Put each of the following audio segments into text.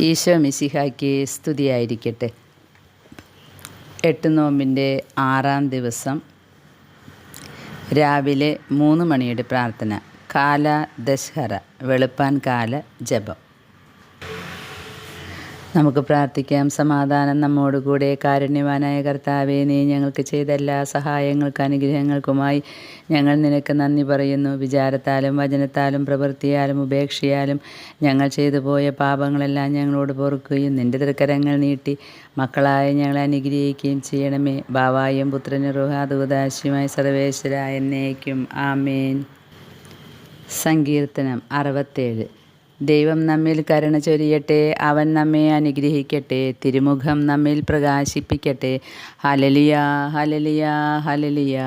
ഈശോ മിശിഹായ്ക്ക് സ്തുതിയായിരിക്കട്ടെ. എട്ട് നോമ്പിന്റെ ആറാം ദിവസം രാവിലെ മൂന്ന് മണിയുടെ പ്രാർത്ഥന കാല ദശഹറ വെളുപ്പാൻ കാല ജപം. നമുക്ക് പ്രാർത്ഥിക്കാം. സമാധാനം നമ്മോടുകൂടെ കാരുണ്യവാനായ കർത്താവെ നീ ഞങ്ങൾക്ക് ചെയ്ത എല്ലാ സഹായങ്ങൾക്ക് അനുഗ്രഹങ്ങൾക്കുമായി ഞങ്ങൾ നിനക്ക് നന്ദി പറയുന്നു. വിചാരത്താലും വചനത്താലും പ്രവൃത്തിയാലും ഉപേക്ഷയാലും ഞങ്ങൾ ചെയ്തു പോയ പാപങ്ങളെല്ലാം ഞങ്ങളോട് പൊറുക്കുകയും നിന്റെ തൃക്കരങ്ങൾ നീട്ടി മക്കളായ ഞങ്ങളെ അനുഗ്രഹിക്കുകയും ചെയ്യണമേ. ബാവായും പുത്രനും റുഹാദൂദാശിയുമായി സർവേശ്വര എന്നേക്കും. ആമേൻ. സങ്കീർത്തനം അറുപത്തേഴ്. ദൈവം നമ്മിൽ കരുണ ചൊരിയട്ടെ അവൻ നമ്മെ അനുഗ്രഹിക്കട്ടെ തിരുമുഖം നമ്മിൽ പ്രകാശിപ്പിക്കട്ടെ. ഹലലിയ ഹലലിയ ഹലലിയ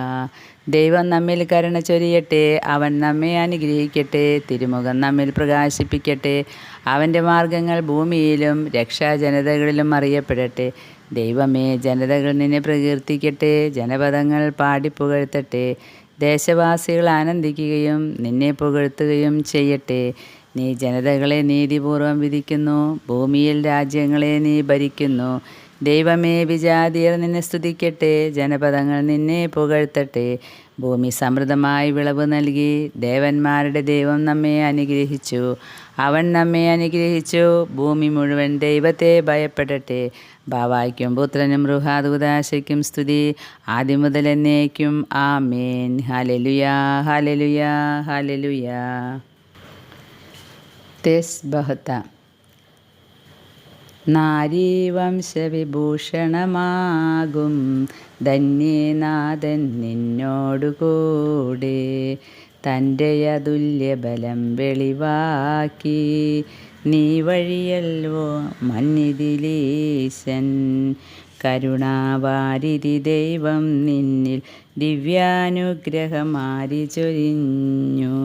ദൈവം നമ്മിൽ കരുണ ചൊരിയട്ടെ അവൻ നമ്മെ അനുഗ്രഹിക്കട്ടെ തിരുമുഖം നമ്മിൽ പ്രകാശിപ്പിക്കട്ടെ. അവന്റെ മാർഗങ്ങൾ ഭൂമിയിലും രക്ഷാജനതകളിലും അറിയപ്പെടട്ടെ. ദൈവമേ ജനതകൾ നിന്നെ പ്രകീർത്തിക്കട്ടെ ജനപദങ്ങൾ പാടിപ്പുകഴ്ത്തട്ടെ ദേശവാസികൾ ആനന്ദിക്കുകയും നിന്നെ പുകഴ്ത്തുകയും ചെയ്യട്ടെ. നീ ജനതകളെ നീതിപൂർവം വിധിക്കുന്നു ഭൂമിയിൽ രാജ്യങ്ങളെ നീ ഭരിക്കുന്നു. ദൈവമേ വിജാതിയർ നിന്നെ സ്തുതിക്കട്ടെ ജനപദങ്ങൾ നിന്നെ പുകഴ്ത്തട്ടെ. ഭൂമി സമൃദ്ധമായി വിളവ് നൽകി ദേവന്മാരുടെ ദൈവം നമ്മെ അനുഗ്രഹിച്ചു. അവൻ നമ്മെ അനുഗ്രഹിച്ചു ഭൂമി മുഴുവൻ ദൈവത്തെ ഭയപ്പെടട്ടെ. ബാവായ്ക്കും പുത്രനും റുഹാദുദാശയ്ക്കും സ്തുതി ആദ്യം മുതൽ എന്നേക്കും ആ ആമേൻ. ഹലലുയാ ഹലലുയാ ഹലലുയാ തെസ്ബഹത്ത നാരീവംശവിഭൂഷണമാകും ധന്യനാഥൻ നിന്നോടുകൂടെ തന്റെ അതുല്യബലം വെളിവാക്കി. നീ വഴിയല്ലോ മന്നിതിലീശൻ കരുണാവാരിതി ദൈവം നിന്നിൽ ദിവ്യാനുഗ്രഹമാരി ചൊരിഞ്ഞു.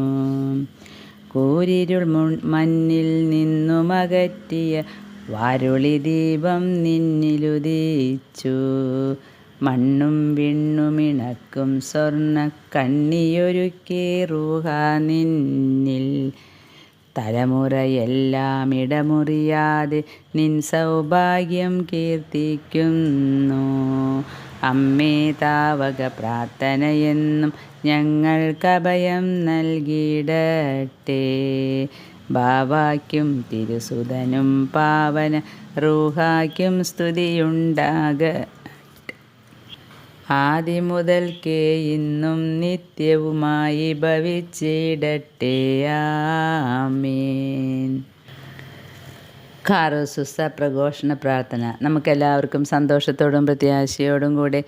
കൂരിരുൾ മണ്ണിൽ നിന്നുമകറ്റിയ വാരുളി ദീപം നിന്നിലുദിച്ചു. മണ്ണും വിണ്ണുമിണക്കും സ്വർണ കണ്ണിയൊരുക്കി റൂഹ നിന്നിൽ. തലമുറയെല്ലാം ഇടമുറിയാതെ നിൻ സൗഭാഗ്യം കീർത്തിക്കുന്നു. അമ്മേ താവക പ്രാർത്ഥനയെന്നും ഞങ്ങൾക്കഭയം നൽകിയിടട്ടെ. ബാവായ്ക്കും തിരുസുതനും പാവന റൂഹായ്ക്കും സ്തുതിയുണ്ടാക ആദ്യം മുതൽക്കേ ഇന്നും നിത്യവുമായി ഭവിച്ചിടട്ടെ. ആമേൻ. കാറോസുസ പ്രഘോഷണ പ്രാർത്ഥന. നമുക്കെല്ലാവർക്കും സന്തോഷത്തോടും പ്രത്യാശയോടും കൂടെ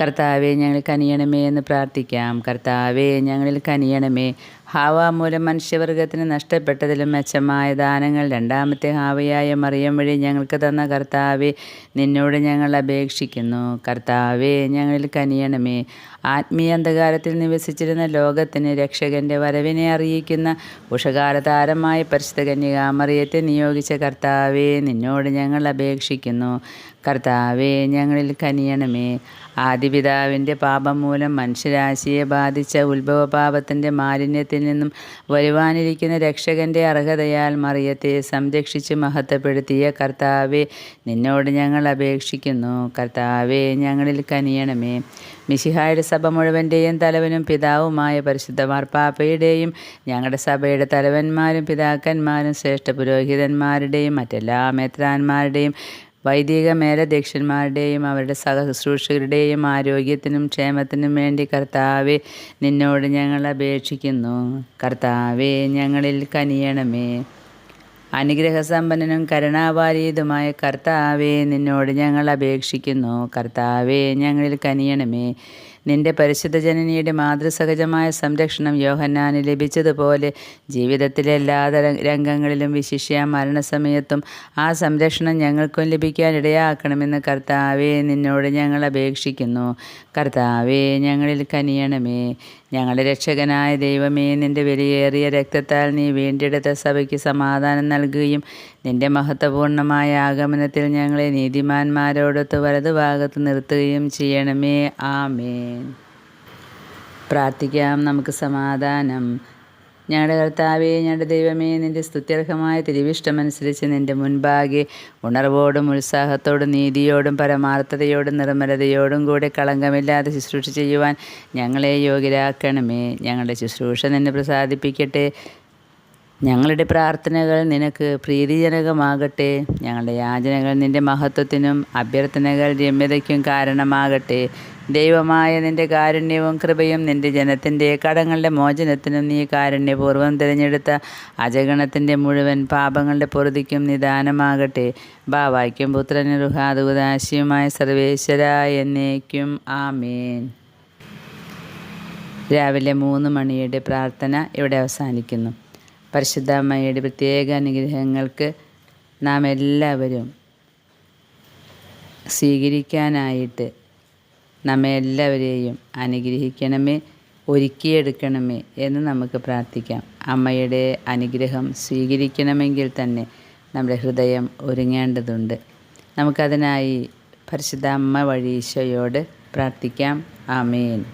കർത്താവെ ഞങ്ങൾ കനിയണമേ എന്ന് പ്രാർത്ഥിക്കാം. കർത്താവെ ഞങ്ങളിൽ കനിയണമേ. ഹാവ മൂലം മനുഷ്യവർഗത്തിന് നഷ്ടപ്പെട്ടതിലും മെച്ചമായ ദാനങ്ങൾ. രണ്ടാമത്തെ ഹാവയായ മറിയം വഴി ഞങ്ങൾക്ക് തന്ന കർത്താവെ നിന്നോട് ഞങ്ങൾ അപേക്ഷിക്കുന്നു. കർത്താവെ ഞങ്ങളിൽ കനിയണമേ. ആത്മീയ അന്ധകാരത്തിൽ നിവസിച്ചിരുന്ന ലോകത്തിന് രക്ഷകന്റെ വരവിനെ അറിയിക്കുന്ന ഉഷകാല താരമായ പരിശുദ്ധ കന്യകാമറിയത്തെ നിയോഗിച്ച കർത്താവെ നിന്നോട് ഞങ്ങൾ അപേക്ഷിക്കുന്നു. കർത്താവെ ഞങ്ങളിൽ കനിയണമേ. ആദിപിതാവിന്റെ പാപം മൂലം മനുഷ്യരാശിയെ ബാധിച്ച ഉത്ഭവപാപത്തിന്റെ നിന്നും വരുവാനിരിക്കുന്ന രക്ഷകന്റെ അർഹതയാൽ മറിയത്തെ സംരക്ഷിച്ച് മഹത്വപ്പെടുത്തിയ കർത്താവെ നിന്നോട് ഞങ്ങൾ അപേക്ഷിക്കുന്നു. കർത്താവെ ഞങ്ങളിൽ കനിയണമേ. മിശിഹായുടെ സഭ മുഴുവന്റെയും തലവനും പിതാവുമായ പരിശുദ്ധ മാർപ്പാപ്പയുടെയും ഞങ്ങളുടെ സഭയുടെ തലവന്മാരും പിതാക്കന്മാരും ശ്രേഷ്ഠ പുരോഹിതന്മാരുടെയും മറ്റെല്ലാ മേത്രാന്മാരുടെയും വൈദിക മേലധ്യക്ഷന്മാരുടെയും അവരുടെ സഹശുശ്രൂഷകരുടെയും ആരോഗ്യത്തിനും ക്ഷേമത്തിനും വേണ്ടി കർത്താവെ നിന്നോട് ഞങ്ങൾ അപേക്ഷിക്കുന്നു. കർത്താവെ ഞങ്ങളിൽ കനിയണമേ. അനുഗ്രഹസമ്പന്നനും കരുണാപാരീതുമായ കർത്താവെ നിന്നോട് ഞങ്ങൾ അപേക്ഷിക്കുന്നു. കർത്താവെ ഞങ്ങളിൽ കനിയണമേ. നിന്റെ പരിശുദ്ധ ജനനിയുടെ മാതൃസഹജമായ സംരക്ഷണം യോഹന്നാന് ലഭിച്ചതുപോലെ ജീവിതത്തിലെ എല്ലാ രംഗങ്ങളിലും വിശിഷ്യ മരണസമയത്തും ആ സംരക്ഷണം ഞങ്ങൾക്കും ലഭിക്കാനിടയാക്കണമെന്ന് കർത്താവെ നിന്നോട് ഞങ്ങൾ അപേക്ഷിക്കുന്നു. കർത്താവെ ഞങ്ങളിൽ കനിയണമേ. ഞങ്ങളുടെ രക്ഷകനായ ദൈവമേ നിന്റെ വിലയേറിയ രക്തത്താൽ നീ വീണ്ടെടുത്ത സഭയ്ക്ക് സമാധാനം നൽകുകയും നിന്റെ മഹത്വപൂർണമായ ആഗമനത്തിൽ ഞങ്ങളെ നീതിമാന്മാരോടൊത്ത് വലതുഭാഗത്ത് നിർത്തുകയും ചെയ്യണമേ. ആമേൻ. പ്രാർത്ഥിക്കാം. നമുക്ക് സമാധാനം. ഞങ്ങളുടെ കർത്താവേ ഞങ്ങളുടെ ദൈവമേ നിന്റെ സ്തുത്യർഹമായ തിരുവിഷ്ടമനുസരിച്ച് നിന്റെ മുൻപാകെ ഉണർവോടും ഉത്സാഹത്തോടും നീതിയോടും പരമാർത്ഥതയോടും നിർമ്മലതയോടും കൂടെ കളങ്കമില്ലാതെ ശുശ്രൂഷ ചെയ്യുവാൻ ഞങ്ങളെ യോഗ്യരാക്കണമേ. ഞങ്ങളുടെ ശുശ്രൂഷ നിന്നെ പ്രസാദിപ്പിക്കട്ടെ. ഞങ്ങളുടെ പ്രാർത്ഥനകൾ നിനക്ക് പ്രീതിജനകമാകട്ടെ. ഞങ്ങളുടെ യാചനകൾ നിന്റെ മഹത്വത്തിനും അഭ്യർത്ഥനകൾ രമ്യതയ്ക്കും കാരണമാകട്ടെ. ദൈവമായ നിന്റെ കാരുണ്യവും കൃപയും നിന്റെ ജനത്തിന്റെ കടങ്ങളുടെ മോചനത്തിനും നീ കാരുണ്യപൂർവം തിരഞ്ഞെടുത്ത അജഗണത്തിന്റെ മുഴുവൻ പാപങ്ങളുടെ പൊറുതിക്കും നിദാനമാകട്ടെ. ബാവായ്ക്കും പുത്രനും റുഹാദുദാശിയുമായ സർവേശ്വര എന്നേക്കും. ആമേൻ. രാവിലെ മൂന്ന് മണിയുടെ പ്രാർത്ഥന ഇവിടെ അവസാനിക്കുന്നു. പരിശുദ്ധ അമ്മയുടെ പ്രത്യേക അനുഗ്രഹങ്ങൾക്ക് നാം എല്ലാവരും സ്വീകരിക്കാനായിട്ട് നമ്മെ എല്ലാവരെയും അനുഗ്രഹിക്കണമേ ഒരുക്കിയെടുക്കണമേ എന്ന് നമുക്ക് പ്രാർത്ഥിക്കാം. അമ്മയുടെ അനുഗ്രഹം സ്വീകരിക്കണമെങ്കിൽ തന്നെ നമ്മുടെ ഹൃദയം ഒരുങ്ങേണ്ടതുണ്ട്. നമുക്കതിനായി പരിശുദ്ധ അമ്മ വഴി ഈശോയോട് പ്രാർത്ഥിക്കാം. ആമേൻ.